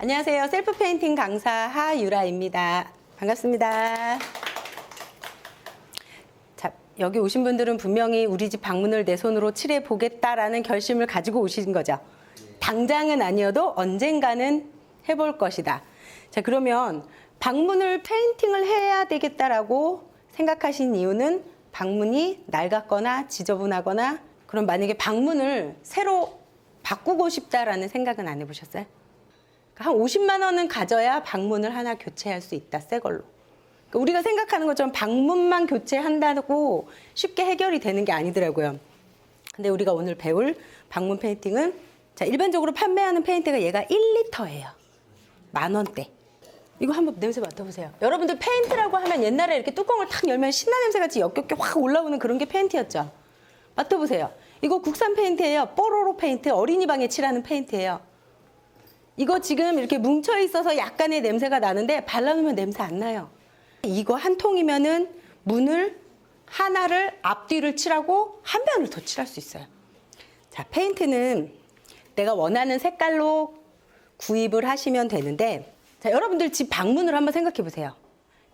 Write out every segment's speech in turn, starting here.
안녕하세요. 셀프 페인팅 강사 하유라입니다. 반갑습니다. 자, 여기 오신 분들은 분명히 우리 집 방문을 내 손으로 칠해 보겠다라는 결심을 가지고 오신 거죠. 당장은 아니어도 언젠가는 해볼 것이다. 자, 그러면 방문을 페인팅을 해야 되겠다라고 생각하신 이유는 방문이 낡았거나 지저분하거나 그럼 만약에 방문을 새로 바꾸고 싶다라는 생각은 안 해보셨어요? 한 50만 원은 가져야 방문을 하나 교체할 수 있다, 새 걸로. 그러니까 우리가 생각하는 것처럼 방문만 교체한다고 쉽게 해결이 되는 게 아니더라고요. 근데 우리가 오늘 배울 방문 페인팅은 자, 일반적으로 판매하는 페인트가 얘가 1리터예요. 만 원대. 이거 한번 냄새 맡아보세요. 여러분들 페인트라고 하면 옛날에 이렇게 뚜껑을 탁 열면 신나 냄새 같이 역겹게 확 올라오는 그런 게 페인트였죠. 맡아보세요. 이거 국산 페인트예요. 뽀로로 페인트. 어린이 방에 칠하는 페인트예요. 이거 지금 이렇게 뭉쳐 있어서 약간의 냄새가 나는데 발라놓으면 냄새 안 나요. 이거 한 통이면은 문을 하나를 앞뒤를 칠하고 한 변을 더 칠할 수 있어요. 자, 페인트는 내가 원하는 색깔로 구입을 하시면 되는데 자, 여러분들 집 방문을 한번 생각해 보세요.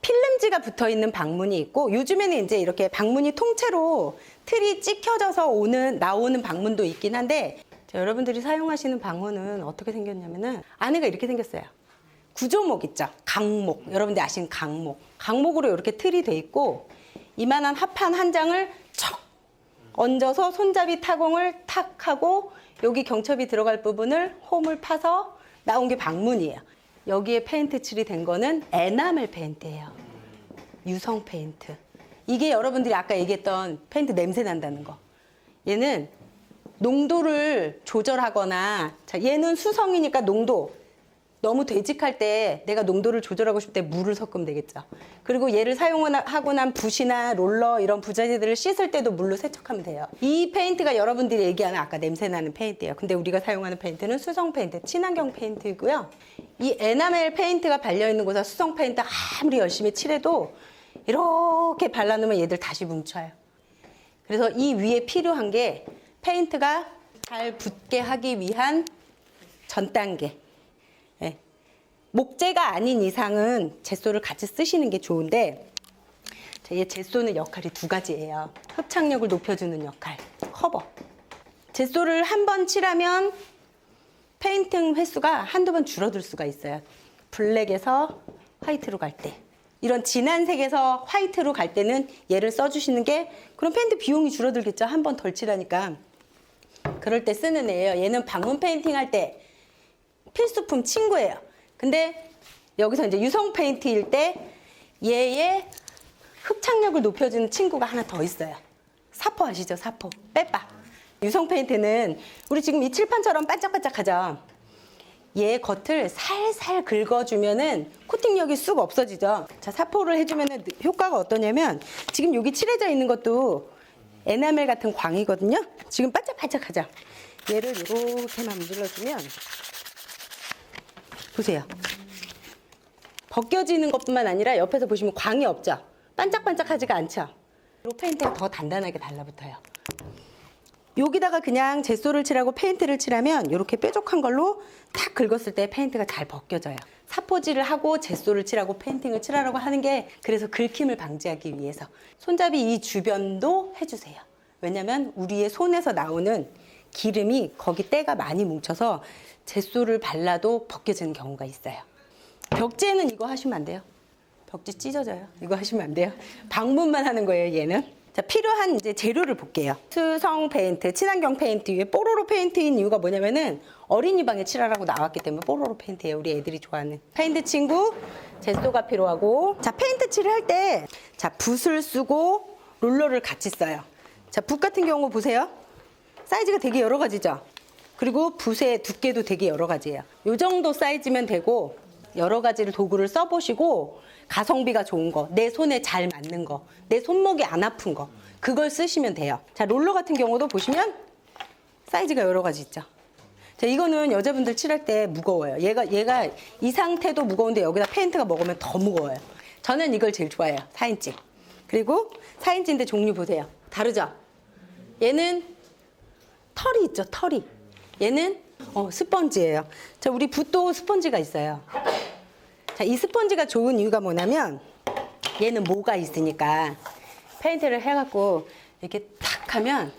필름지가 붙어 있는 방문이 있고 요즘에는 이제 이렇게 방문이 통째로 틀이 찍혀져서 오는 나오는 방문도 있긴 한데 자, 여러분들이 사용하시는 방문은 어떻게 생겼냐면은 안에가 이렇게 생겼어요. 구조목 있죠. 강목. 여러분들 아시는 강목. 강목으로 이렇게 틀이 돼 있고 이만한 합판 한 장을 척 얹어서 손잡이 타공을 탁 하고 여기 경첩이 들어갈 부분을 홈을 파서 나온 게 방문이에요. 여기에 페인트 칠이 된 거는 에나멜 페인트예요. 유성 페인트. 이게 여러분들이 아까 얘기했던 페인트 냄새 난다는 거. 얘는 농도를 조절하거나 자 얘는 수성이니까 농도 너무 되직할 때 내가 농도를 조절하고 싶을 때 물을 섞으면 되겠죠. 그리고 얘를 사용하고 난 붓이나 롤러 이런 부자재들을 씻을 때도 물로 세척하면 돼요. 이 페인트가 여러분들이 얘기하는 아까 냄새 나는 페인트예요. 근데 우리가 사용하는 페인트는 수성 페인트, 친환경 페인트이고요. 이 에나멜 페인트가 발려 있는 곳에 수성 페인트 아무리 열심히 칠해도 이렇게 발라놓으면 얘들 다시 뭉쳐요. 그래서 이 위에 필요한 게 페인트가 잘 붙게 하기 위한 전 단계. 예. 목재가 아닌 이상은 젯소를 같이 쓰시는 게 좋은데 자, 얘 젯소는 역할이 두 가지예요. 흡착력을 높여주는 역할, 커버. 젯소를 한 번 칠하면 페인팅 횟수가 한두 번 줄어들 수가 있어요. 블랙에서 화이트로 갈 때. 이런 진한 색에서 화이트로 갈 때는 얘를 써주시는 게 그럼 페인트 비용이 줄어들겠죠. 한 번 덜 칠하니까. 그럴 때 쓰는 애예요. 얘는 방문 페인팅 할 때 필수품 친구예요. 근데 여기서 이제 유성 페인트일 때 얘의 흡착력을 높여주는 친구가 하나 더 있어요. 사포 아시죠? 사포. 빼빠. 유성 페인트는 우리 지금 이 칠판처럼 반짝반짝하죠? 얘 겉을 살살 긁어주면은 코팅력이 쑥 없어지죠. 자, 사포를 해주면은 효과가 어떠냐면 지금 여기 칠해져 있는 것도 에나멜 같은 광이거든요. 지금 반짝반짝하죠. 얘를 이렇게만 문질러주면 보세요. 벗겨지는 것뿐만 아니라 옆에서 보시면 광이 없죠. 반짝반짝하지가 않죠. 그리고 페인트가 더 단단하게 달라붙어요. 여기다가 그냥 젯소를 칠하고 페인트를 칠하면 이렇게 뾰족한 걸로 탁 긁었을 때 페인트가 잘 벗겨져요. 사포질을 하고 젯소를 칠하고 페인팅을 칠하라고 하는 게 그래서 긁힘을 방지하기 위해서 손잡이 이 주변도 해주세요. 왜냐면 우리의 손에서 나오는 기름이 거기 때가 많이 뭉쳐서 젯소를 발라도 벗겨지는 경우가 있어요. 벽지에는 이거 하시면 안 돼요. 벽지 찢어져요. 이거 하시면 안 돼요. 방문만 하는 거예요, 얘는. 자, 필요한 이제 재료를 볼게요. 수성 페인트, 친환경 페인트 위에 뽀로로 페인트인 이유가 뭐냐면은 어린이 방에 칠하라고 나왔기 때문에 뽀로로 페인트예요. 우리 애들이 좋아하는. 페인트 친구, 젯소가 필요하고. 자, 페인트 칠을 할 때, 자, 붓을 쓰고 롤러를 같이 써요. 자, 붓 같은 경우 보세요. 사이즈가 되게 여러 가지죠. 그리고 붓의 두께도 되게 여러 가지예요. 요 정도 사이즈면 되고 여러 가지를 도구를 써보시고 가성비가 좋은 거, 내 손에 잘 맞는 거, 내 손목이 안 아픈 거 그걸 쓰시면 돼요. 자 롤러 같은 경우도 보시면 사이즈가 여러 가지 있죠. 자 이거는 여자분들 칠할 때 무거워요. 얘가 얘가 이 상태도 무거운데 여기다 페인트가 먹으면 더 무거워요. 저는 이걸 제일 좋아해요. 4인치. 그리고 4인치인데 종류 보세요. 다르죠? 얘는 털이 있죠, 털이. 얘는 어, 스펀지예요. 자, 우리 붓도 스펀지가 있어요. 자, 이 스펀지가 좋은 이유가 뭐냐면 얘는 모가 있으니까 페인트를 해갖고 이렇게 탁 하면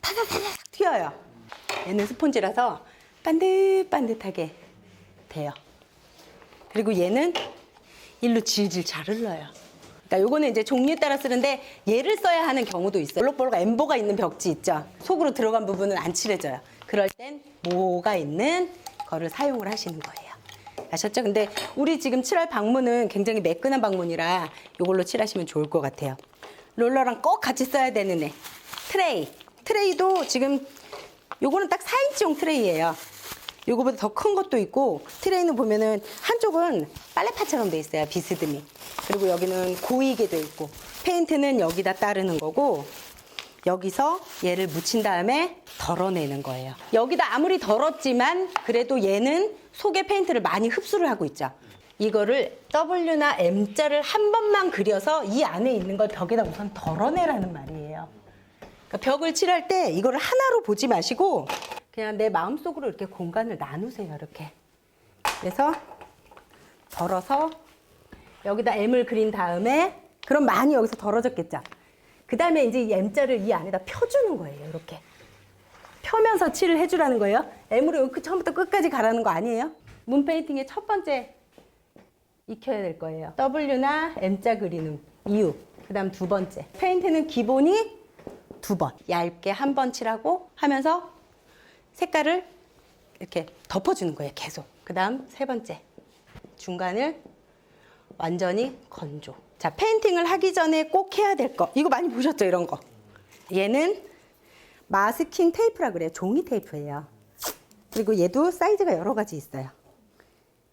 타다다닥 튀어요. 얘는 스펀지라서 반듯반듯하게 돼요. 그리고 얘는 일로 질질 잘 흘러요. 그러니까 요거는 이제 종류에 따라 쓰는데 얘를 써야 하는 경우도 있어요. 볼록볼록 엠보가 있는 벽지 있죠. 속으로 들어간 부분은 안 칠해져요. 그럴 땐 모가 있는 거를 사용을 하시는 거예요. 아셨죠? 근데 우리 지금 칠할 방문은 굉장히 매끈한 방문이라 이걸로 칠하시면 좋을 것 같아요. 롤러랑 꼭 같이 써야 되는 애. 트레이. 트레이도 지금 요거는 딱 4인치용 트레이예요. 요거보다 더 큰 것도 있고 트레이는 보면은 한쪽은 빨래판처럼 돼 있어요. 비스듬히. 그리고 여기는 고이게 돼 있고 페인트는 여기다 따르는 거고 여기서 얘를 묻힌 다음에 덜어내는 거예요. 여기다 아무리 덜었지만 그래도 얘는 속에 페인트를 많이 흡수를 하고 있죠. 이거를 W나 M자를 한 번만 그려서 이 안에 있는 걸 벽에다 우선 덜어내라는 말이에요. 그러니까 벽을 칠할 때 이거를 하나로 보지 마시고 그냥 내 마음속으로 이렇게 공간을 나누세요. 이렇게. 그래서 덜어서 여기다 M을 그린 다음에 그럼 많이 여기서 덜어졌겠죠. 그 다음에 이제 이 M자를 이 안에다 펴주는 거예요. 이렇게. 펴면서 칠을 해주라는 거예요. M으로 여기 처음부터 끝까지 가라는 거 아니에요? 문 페인팅의 첫 번째 익혀야 될 거예요. W나 M자 그리는 이유. 그 다음 두 번째. 페인트는 기본이 두 번. 얇게 한 번 칠하고 하면서 색깔을 이렇게 덮어주는 거예요. 계속. 그 다음 세 번째. 중간을 완전히 건조. 자, 페인팅을 하기 전에 꼭 해야 될 거. 이거 많이 보셨죠? 이런 거. 얘는 마스킹 테이프라 그래요. 종이 테이프예요. 그리고 얘도 사이즈가 여러 가지 있어요.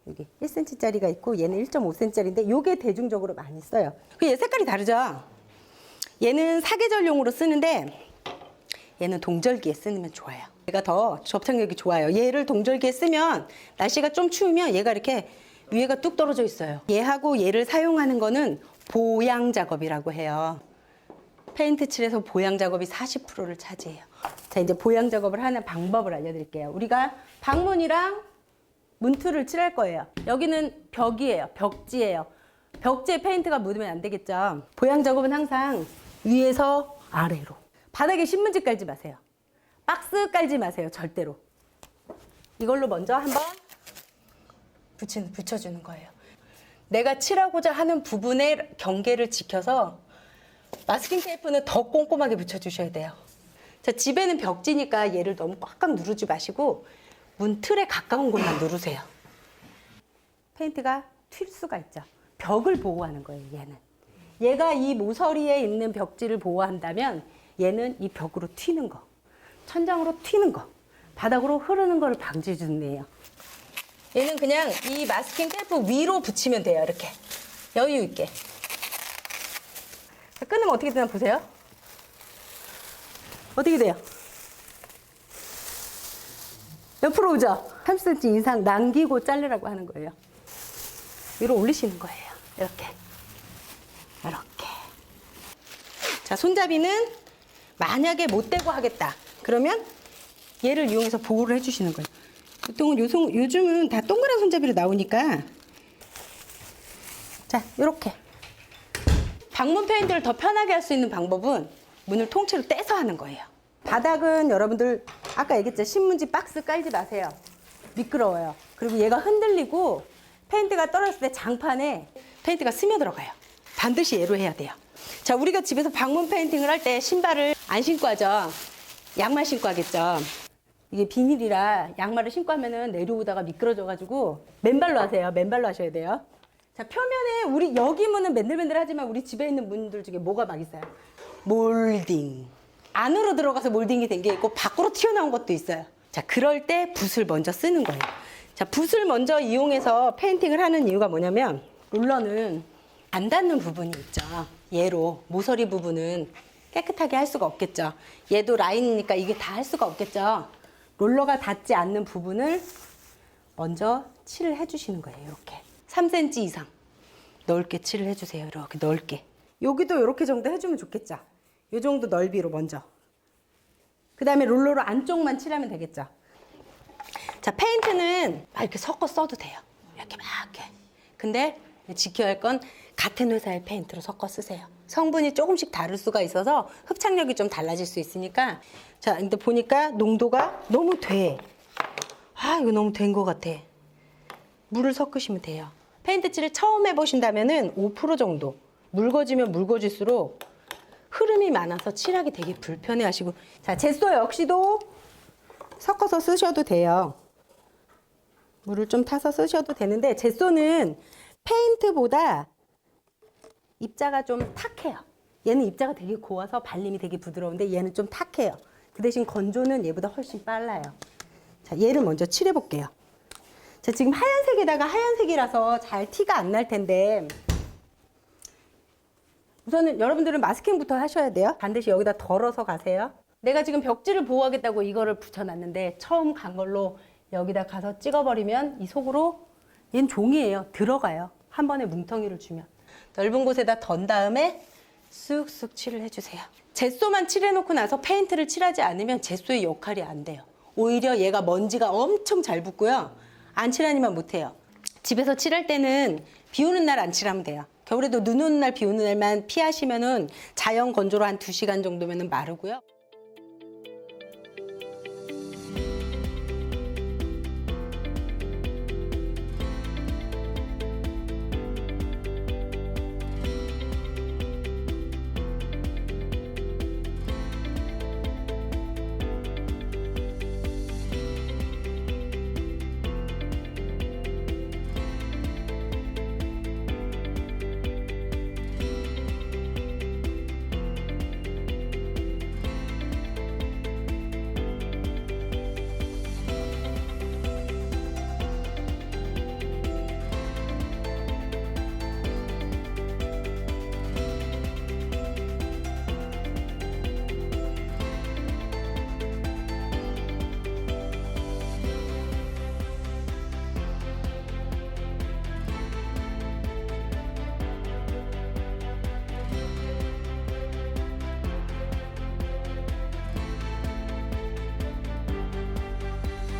여기 1cm짜리가 있고 얘는 1.5cm짜리인데 요게 대중적으로 많이 써요. 그얘 색깔이 다르죠? 얘는 사계절용으로 쓰는데 얘는 동절기에 쓰면 좋아요. 얘가 더 접착력이 좋아요. 얘를 동절기에 쓰면 날씨가 좀 추우면 얘가 이렇게 위에가 뚝 떨어져 있어요. 얘하고 얘를 사용하는 거는 보양 작업이라고 해요. 페인트 칠에서 보양 작업이 40%를 차지해요. 자, 이제 보양 작업을 하는 방법을 알려드릴게요. 우리가 방문이랑 문틀을 칠할 거예요. 여기는 벽이에요. 벽지예요. 벽지에 페인트가 묻으면 안 되겠죠. 보양 작업은 항상 위에서 아래로. 바닥에 신문지 깔지 마세요. 박스 깔지 마세요. 절대로. 이걸로 먼저 한번 붙이, 붙여주는 거예요. 내가 칠하고자 하는 부분의 경계를 지켜서 마스킹 테이프는 더 꼼꼼하게 붙여주셔야 돼요. 자, 집에는 벽지니까 얘를 너무 꽉꽉 누르지 마시고 문 틀에 가까운 곳만 누르세요. 페인트가 튈 수가 있죠. 벽을 보호하는 거예요, 얘는. 얘가 이 모서리에 있는 벽지를 보호한다면 얘는 이 벽으로 튀는 거, 천장으로 튀는 거, 바닥으로 흐르는 거를 방지해 애예요. 얘는 그냥 이 마스킹 테이프 위로 붙이면 돼요, 이렇게. 여유 있게. 자, 끊으면 어떻게 되나 보세요. 어떻게 돼요? 옆으로 오죠? 30cm 이상 남기고 자르라고 하는 거예요. 위로 올리시는 거예요. 이렇게. 이렇게. 자, 손잡이는 만약에 못 대고 하겠다. 그러면 얘를 이용해서 보호를 해주시는 거예요. 보통은 요송, 요즘은 다 동그란 손잡이로 나오니까. 자, 이렇게. 방문 페인트를 더 편하게 할 수 있는 방법은 문을 통째로 떼서 하는 거예요. 바닥은 여러분들 아까 얘기했죠 신문지 박스 깔지 마세요. 미끄러워요. 그리고 얘가 흔들리고 페인트가 떨어졌을 때 장판에 페인트가 스며들어가요. 반드시 얘로 해야 돼요. 자, 우리가 집에서 방문 페인팅을 할 때 신발을 안 신고 하죠. 양말 신고 하겠죠. 이게 비닐이라 양말을 신고 하면은 내려오다가 미끄러져가지고 맨발로 하세요. 맨발로 하셔야 돼요. 자, 표면에 우리 여기 문은 맨들맨들하지만 우리 집에 있는 문들 중에 뭐가 막 있어요? 몰딩. 안으로 들어가서 몰딩이 된 게 있고 밖으로 튀어나온 것도 있어요. 자, 그럴 때 붓을 먼저 쓰는 거예요. 자, 붓을 먼저 이용해서 페인팅을 하는 이유가 뭐냐면 롤러는 안 닿는 부분이 있죠. 얘로 모서리 부분은 깨끗하게 할 수가 없겠죠. 얘도 라인이니까 이게 다 할 수가 없겠죠. 롤러가 닿지 않는 부분을 먼저 칠을 해주시는 거예요. 이렇게 3cm 이상 넓게 칠을 해주세요. 이렇게 넓게. 여기도 이렇게 정도 해주면 좋겠죠. 이 정도 넓이로 먼저. 그 다음에 롤러로 안쪽만 칠하면 되겠죠. 자, 페인트는 막 이렇게 섞어 써도 돼요. 이렇게 막 이렇게. 근데 지켜야 할 건 같은 회사의 페인트로 섞어 쓰세요. 성분이 조금씩 다를 수가 있어서 흡착력이 좀 달라질 수 있으니까. 자, 근데 보니까 농도가 너무 돼. 아, 이거 너무 된 것 같아. 물을 섞으시면 돼요. 페인트 칠을 처음 해보신다면은 5% 정도. 묽어지면 묽어질수록 흐름이 많아서 칠하기 되게 불편해 하시고. 자, 제소 역시도 섞어서 쓰셔도 돼요. 물을 좀 타서 쓰셔도 되는데 제소는 페인트보다 입자가 좀 탁해요. 얘는 입자가 되게 고와서 발림이 되게 부드러운데 얘는 좀 탁해요. 그 대신 건조는 얘보다 훨씬 빨라요. 자, 얘를 먼저 칠해 볼게요. 자, 지금 하얀색에다가 하얀색이라서 잘 티가 안 날 텐데 우선은 여러분들은 마스킹부터 하셔야 돼요. 반드시 여기다 덜어서 가세요. 내가 지금 벽지를 보호하겠다고 이거를 붙여놨는데 처음 간 걸로 여기다 가서 찍어버리면 이 속으로 얘는 종이에요. 들어가요. 한 번에 뭉텅이를 주면. 넓은 곳에다 던 다음에 쑥쑥 칠을 해주세요. 제소만 칠해놓고 나서 페인트를 칠하지 않으면 제소의 역할이 안 돼요. 오히려 얘가 먼지가 엄청 잘 붙고요. 안 칠하니만 못해요. 집에서 칠할 때는 비 오는 날 안 칠하면 돼요. 겨울에도 눈 오는 날, 비 오는 날만 피하시면은 자연 건조로 한 두시간 정도면은 마르고요.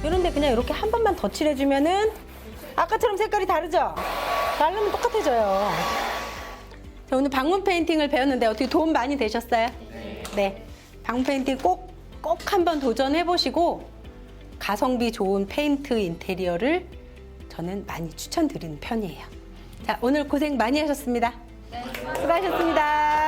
이런데 그냥 이렇게 한 번만 더 칠해주면은 아까처럼 색깔이 다르죠? 다르면 똑같아져요. 자, 오늘 방문 페인팅을 배웠는데 어떻게 도움 많이 되셨어요? 네. 방문 페인팅 꼭, 꼭 한번 도전해보시고 가성비 좋은 페인트 인테리어를 저는 많이 추천드리는 편이에요. 자, 오늘 고생 많이 하셨습니다. 수고하셨습니다.